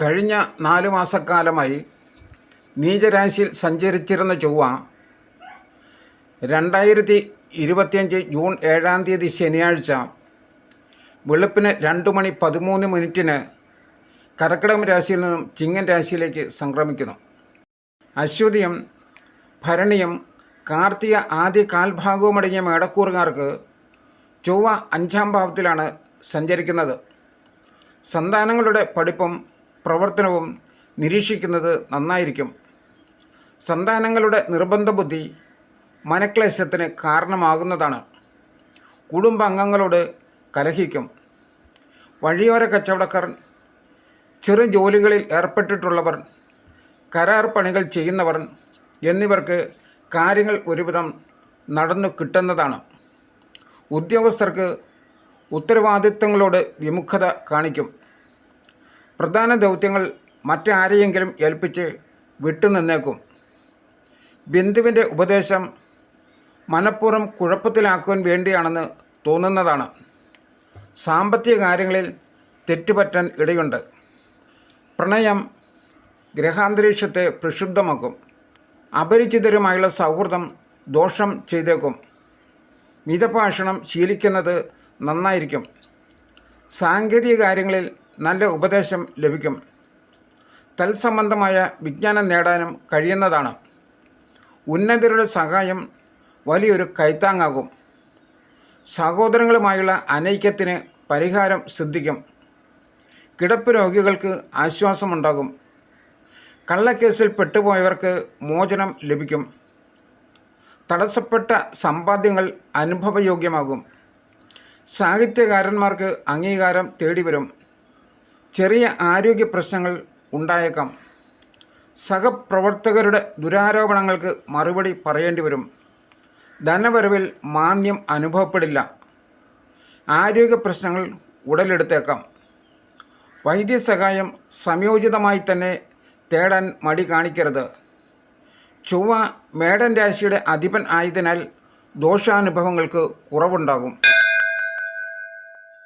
കഴിഞ്ഞ നാല് മാസക്കാലമായി നീചരാശിയിൽ സഞ്ചരിച്ചിരുന്ന ചൊവ്വ രണ്ടായിരത്തി ഇരുപത്തിയഞ്ച് ജൂൺ ഏഴാം തീയതി ശനിയാഴ്ച വെളുപ്പിന് രണ്ട് മണി പതിമൂന്ന് മിനിറ്റിന് കർക്കിടകം രാശിയിൽ നിന്നും ചിങ്ങൻ രാശിയിലേക്ക് സംക്രമിക്കുന്നു. അശ്വതിയും ഭരണിയും കാർത്തിക ആദ്യ കാൽഭാഗവുമടങ്ങിയ മേടക്കൂറുകാർക്ക് ചൊവ്വ അഞ്ചാം ഭാവത്തിലാണ് സഞ്ചരിക്കുന്നത്. സന്താനങ്ങളുടെ പഠിപ്പും പ്രവർത്തനവും നിരീക്ഷിക്കുന്നത് നന്നായിരിക്കും. സന്താനങ്ങളുടെ നിർബന്ധ ബുദ്ധി മനക്ലേശത്തിന് കാരണമാകുന്നതാണ്. കുടുംബാംഗങ്ങളോട് കലഹിക്കും. വഴിയോര കച്ചവടക്കാർ ചെറു ജോലികളിൽ ഏർപ്പെട്ടിട്ടുള്ളവർ കരാർ പണികൾ ചെയ്യുന്നവർ എന്നിവർക്ക് കാര്യങ്ങൾ ഒരുവിധം നടന്നു കിട്ടുന്നതാണ്. ഉദ്യോഗസ്ഥർക്ക് ഉത്തരവാദിത്തങ്ങളോട് വിമുഖത കാണിക്കും. പ്രധാന ദൗത്യങ്ങൾ മറ്റാരെയെങ്കിലും ഏൽപ്പിച്ച് വിട്ടുനിന്നേക്കും. ബിന്ദുവിന്റെ ഉപദേശം മനഃപൂർവം കുഴപ്പത്തിലാക്കുവാൻ വേണ്ടിയാണെന്ന് തോന്നുന്നതാണ്. സാമ്പത്തിക കാര്യങ്ങളിൽ തെറ്റുപറ്റാൻ ഇടയുണ്ട്. പ്രണയം ഗ്രഹാന്തരീക്ഷത്തെ പ്രക്ഷുബ്ധമാക്കും. അപരിചിതരുമായുള്ള സൗഹൃദം ദോഷം ചെയ്തേക്കും. മിതഭാഷണം ശീലിക്കുന്നത് നന്നായിരിക്കും. സാങ്കേതിക കാര്യങ്ങളിൽ നല്ല ഉപദേശം ലഭിക്കും. തൽസംബന്ധമായ വിജ്ഞാനം നേടാനും കഴിയുന്നതാണ്. ഉന്നതരുടെ സഹായം വലിയൊരു കൈത്താങ്ങാകും. സഹോദരങ്ങളുമായുള്ള അനൈക്യത്തിന് പരിഹാരം സിദ്ധിക്കും. കിടപ്പ് രോഗികൾക്ക് ആശ്വാസമുണ്ടാകും. കള്ളക്കേസിൽ പെട്ടുപോയവർക്ക് മോചനം ലഭിക്കും. തടസ്സപ്പെട്ട സമ്പാദ്യങ്ങൾ അനുഭവയോഗ്യമാകും. സാഹിത്യകാരന്മാർക്ക് അംഗീകാരം തേടിവരും. ചെറിയ ആരോഗ്യ പ്രശ്നങ്ങൾ ഉണ്ടായേക്കാം. സഹപ്രവർത്തകരുടെ ദുരാരോപണങ്ങൾക്ക് മറുപടി പറയേണ്ടി വരും. ധനവരവിൽ മാന്യം അനുഭവപ്പെടില്ല. ആരോഗ്യ പ്രശ്നങ്ങൾ ഉടലെടുത്തേക്കാം. വൈദ്യസഹായം സംയോജിതമായി തന്നെ തേടാൻ മടി കാണിക്കരുത്. ചൊവ്വ മേടൻ രാശിയുടെ അധിപൻ ആയതിനാൽ ദോഷാനുഭവങ്ങൾക്ക് കുറവുണ്ടാകും.